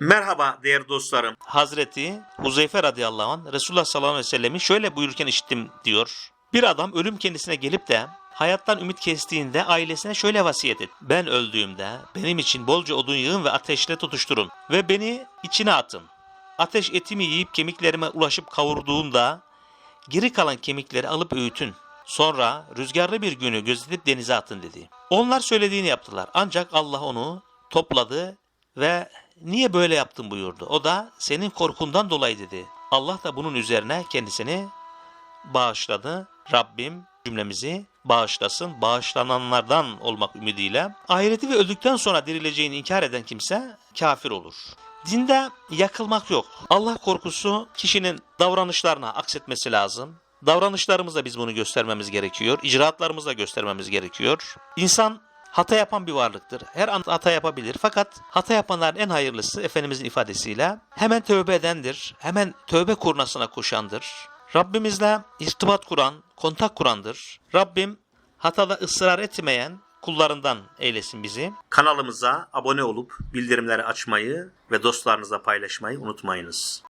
Merhaba değerli dostlarım. Hazreti Huzeyfe radıyallahu anh Resulullah sallallahu aleyhi ve sellem'i şöyle buyururken işittim diyor. Bir adam ölüm kendisine gelip de hayattan ümit kestiğinde ailesine şöyle vasiyet et. Ben öldüğümde benim için bolca odun yığın ve ateşle tutuşturun ve beni içine atın. Ateş etimi yiyip kemiklerime ulaşıp kavurduğunda geri kalan kemikleri alıp öğütün. Sonra rüzgarlı bir günü gözetip denize atın dedi. Onlar söylediğini yaptılar. Ancak Allah onu topladı ve niye böyle yaptın buyurdu. O da senin korkundan dolayı dedi. Allah da bunun üzerine kendisini bağışladı. Rabbim cümlemizi bağışlasın. Bağışlananlardan olmak ümidiyle. Ahireti ve öldükten sonra dirileceğini inkar eden kimse kafir olur. Dinde yakılmak yok. Allah korkusu kişinin davranışlarına aksetmesi lazım. Davranışlarımızda biz bunu göstermemiz gerekiyor. İcraatlarımızda göstermemiz gerekiyor. İnsan hata yapan bir varlıktır. Her an hata yapabilir. Fakat hata yapanların en hayırlısı Efendimizin ifadesiyle hemen tövbe edendir. Hemen tövbe kurnasına koşandır. Rabbimizle irtibat kuran, kontak kurandır. Rabbim hatada ısrar etmeyen kullarından eylesin bizi. Kanalımıza abone olup bildirimleri açmayı ve dostlarınızla paylaşmayı unutmayınız.